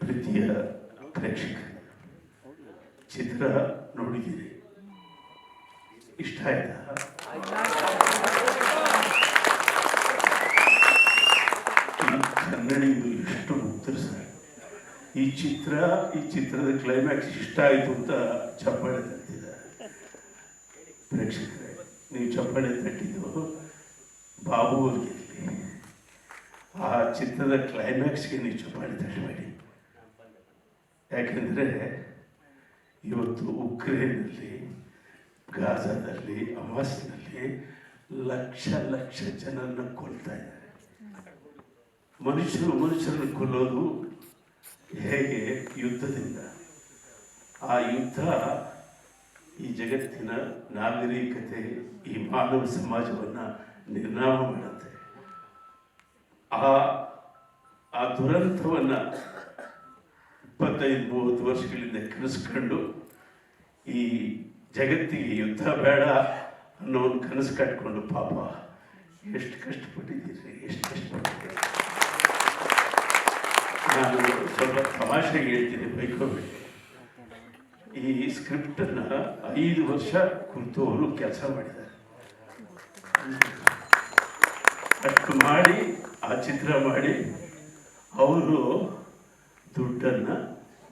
ಪ್ರೀತಿಯ ಪ್ರೇಕ್ಷಕ ಚಿತ್ರ ನೋಡಿದ್ದೀರಿ. ಇಷ್ಟ ಆಯ್ತಾ? ಕನ್ನಡಿಗರು ಎಷ್ಟು ಮುಗ್ಧರು ಸರ್. ಈ ಚಿತ್ರ, ಈ ಚಿತ್ರದ ಕ್ಲೈಮ್ಯಾಕ್ಸ್ ಇಷ್ಟ ಆಯಿತು ಅಂತ ಚಪ್ಪಾಳೆ ತಟ್ಟಿದ್ದಾರೆ. ಪ್ರೇಕ್ಷಕರೇ, ನೀವು ಚಪ್ಪಾಳೆ ತಟ್ಟಿದ್ದು ಬಾಬು ಅವ್ರಿಗೆ ಆ ಚಿತ್ರದ ಕ್ಲೈಮ್ಯಾಕ್ಸ್ಗೆ ನೀವು ಚಪ್ಪಾಳೆ ತಟ್ಟಬೇಡಿ ಯಾಕೆಂದರೆ ಇವತ್ತು ಉಕ್ರೇನಲ್ಲಿ ಗಾಜಾದಲ್ಲಿ ಅಮಾಸ್ನಲ್ಲಿ ಲಕ್ಷ ಲಕ್ಷ ಜನರನ್ನ ಕೊಲ್ತಾ ಇದ್ದಾರೆ. ಮನುಷ್ಯರು ಮನುಷ್ಯರನ್ನು ಕೊಲ್ಲೋದು ಹೇಗೆ ಯುದ್ಧದಿಂದ? ಆ ಯುದ್ಧ ಈ ಜಗತ್ತಿನ ನಾಗರಿಕತೆ, ಈ ಮಾನವ ಸಮಾಜವನ್ನು ನಿರ್ನಾಮ ಮಾಡುತ್ತೆ. ಆ ಆ ದುರಂತವನ್ನು ಇಪ್ಪತ್ತೈದು, ಮೂವತ್ತು ವರ್ಷಗಳಿಂದ ಕನಸ್ಕೊಂಡು ಈ ಜಗತ್ತಿಗೆ ಯುದ್ಧ ಬೇಡ ಅನ್ನೋ ಒಂದು ಕನಸು ಕಟ್ಕೊಂಡು ಪಾಪ ಎಷ್ಟು ಕಷ್ಟಪಟ್ಟಿದ್ದೀರಿ ಎಷ್ಟು ಕಷ್ಟಪಟ್ಟಿದ್ದೀರಿ. ನಾನು ಸ್ವಲ್ಪ ತಮಾಷೆಗೆ ಹೇಳ್ತೀನಿ ಬೈಕೋಬೇಕು ಈ ಸ್ಕ್ರಿಪ್ಟನ್ನು ಐದು ವರ್ಷ ಕುರಿತು ಅವರು ಕೆಲಸ ಮಾಡಿದ್ದಾರೆ. ಅಷ್ಟು ಮಾಡಿ, ಆ ಚಿತ್ರ ಮಾಡಿ, ಅವರು ದುಡ್ಡನ್ನು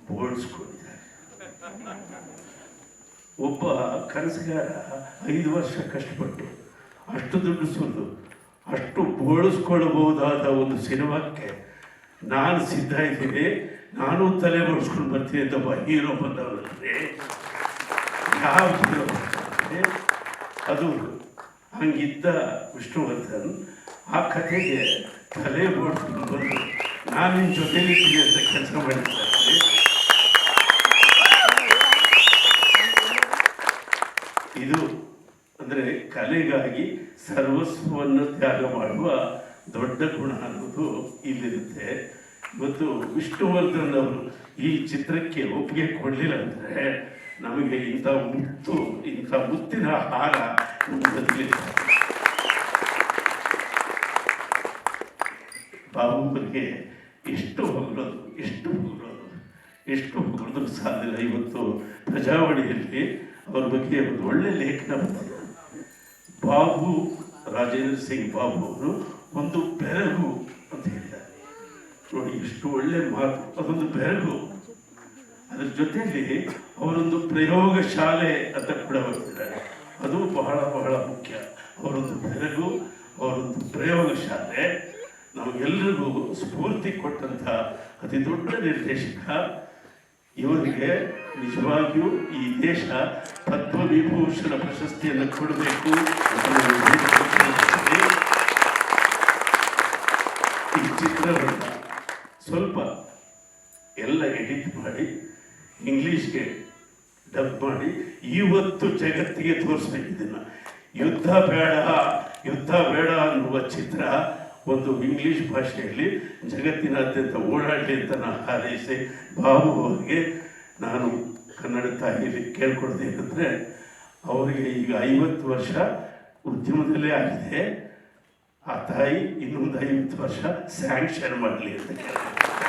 ಬೋಳಿಸ್ಕೊಂಡಿದ್ದಾರೆ ಒಬ್ಬ ಕನಸುಗಾರ ಐದು ವರ್ಷ ಕಷ್ಟಪಟ್ಟು ಅಷ್ಟು ದುಡ್ಡು ಸುರಿದು ಅಷ್ಟು ಬೋಳಿಸ್ಕೊಳ್ಳಬಹುದಾದ ಒಂದು ಸಿನಿಮಾಕ್ಕೆ ನಾನು ಸಿದ್ಧ ಇದ್ದೀನಿ, ನಾನು ತಲೆ ಬೋಳಿಸ್ಕೊಂಡು ಬರ್ತೀನಿ ಅಂತ ಒಬ್ಬ ಹೀರೋ ಬಂದವರಲ್ಲಿ ಯಾವ ಹೀರೋ? ಅದು ಹಂಗಿದ್ದ ವಿಷ್ಣುವರ್ಧನ್ ಆ ಕಥೆಗೆ ತಲೆ ಓಡಿಸ್ಕೊಂಡು ಬಂದು ನಾನು ನಿನ್ನ ಜೊತೆಲಿದ್ದೀನಿ ಅಂತ ಕೆಲಸ ಮಾಡಿದ್ದಾರೆ ಇದು ಅಂದರೆ ಕಲೆಗಾಗಿ ಸರ್ವಸ್ವವನ್ನು ತ್ಯಾಗ ಮಾಡುವ ದೊಡ್ಡ ಗುಣ ಅನ್ನೋದು ಇಲ್ಲಿರುತ್ತೆ. ಇವತ್ತು ವಿಷ್ಣುವರ್ಧನ್ ಅವರು ಈ ಚಿತ್ರಕ್ಕೆ ಒಪ್ಪಿಗೆ ಕೊಡಲಿಲ್ಲ ಅಂದರೆ ನಮಗೆ ಇಂಥ ಮುತ್ತು, ಇಂಥ ಮುತ್ತಿನ ಹಾರ ನಮ್ಮ ಬಾಬುಗೆ ಎಷ್ಟು ಹೊಗಳೋದು ಎಷ್ಟು ಹೊಗಳೋದು ಎಷ್ಟು ಹೊಗಳಿದ್ರೂ ಸಾಧ್ಯ ಇವತ್ತು ಪ್ರಜಾವಾಣಿಯಲ್ಲಿ ಅವರ ಬಗ್ಗೆ ಒಂದು ಒಳ್ಳೆ ಲೇಖನ ಬಾಬು ರಾಜೇಂದ್ರ ಸಿಂಗ್ ಬಾಬು ಅವರು ಒಂದು ಬೆರಗು ಅಂತ ಹೇಳಿದ್ದಾರೆ. ನೋಡಿ, ಎಷ್ಟು ಒಳ್ಳೆ ಮಾತು. ಅದೊಂದು ಬೆರಗು. ಅದರ ಜೊತೆಯಲ್ಲಿ ಅವರೊಂದು ಪ್ರಯೋಗ ಶಾಲೆ ಅಂತ ಕೂಡ ಬರ್ತಿದ್ದಾರೆ ಅದು ಬಹಳ ಬಹಳ ಮುಖ್ಯ. ಅವರೊಂದು ಬೆರಗು, ಅವರೊಂದು ಪ್ರಯೋಗ ಶಾಲೆ. ನಮಗೆಲ್ಲರಿಗೂ ಸ್ಫೂರ್ತಿ ಕೊಟ್ಟಂತಹ ಅತಿ ದೊಡ್ಡ ನಿರ್ದೇಶಕ ಇವರಿಗೆ ನಿಜವಾಗಿಯೂ ಈ ದೇಶ ಪದ್ಮವಿಭೂಷಣ ಪ್ರಶಸ್ತಿಯನ್ನು ಕೊಡಬೇಕು. ಈ ಚಿತ್ರವನ್ನು ಸ್ವಲ್ಪ ಎಲ್ಲ ಎಡಿಟ್ ಮಾಡಿ, ಇಂಗ್ಲೀಷ್ಗೆ ಡಬ್ ಮಾಡಿ, ಇವತ್ತು ಜಗತ್ತಿಗೆ ತೋರಿಸ್ಬೇಕು ಇದನ್ನ ಯುದ್ಧ ಬೇಡ ಯುದ್ಧ ಬೇಡ ಅನ್ನುವ ಚಿತ್ರ ಒಂದು ಇಂಗ್ಲಿಷ್ ಭಾಷೆಯಲ್ಲಿ ಜಗತ್ತಿನಾದ್ಯಂತ ಓಡಾಡಲಿ ಅಂತ ನಾನು ಹಾರೈಸಿ ಬಾಬು ಅವರಿಗೆ ನಾನು ಕನ್ನಡ ತಾಯಿಯಲ್ಲಿ ಕೇಳ್ಕೊಡ್ತೇನೆಂದರೆ ಅವರಿಗೆ ಈಗ ಐವತ್ತು ವರ್ಷ ಉದ್ಯಮದಲ್ಲೇ ಆಗಿದೆ. ಆ ತಾಯಿ ಇನ್ನೊಂದು ಐವತ್ತು ವರ್ಷ ಸ್ಯಾಂಕ್ಷನ್ ಮಾಡಲಿ ಅಂತ ಕೇಳ್ತಾರೆ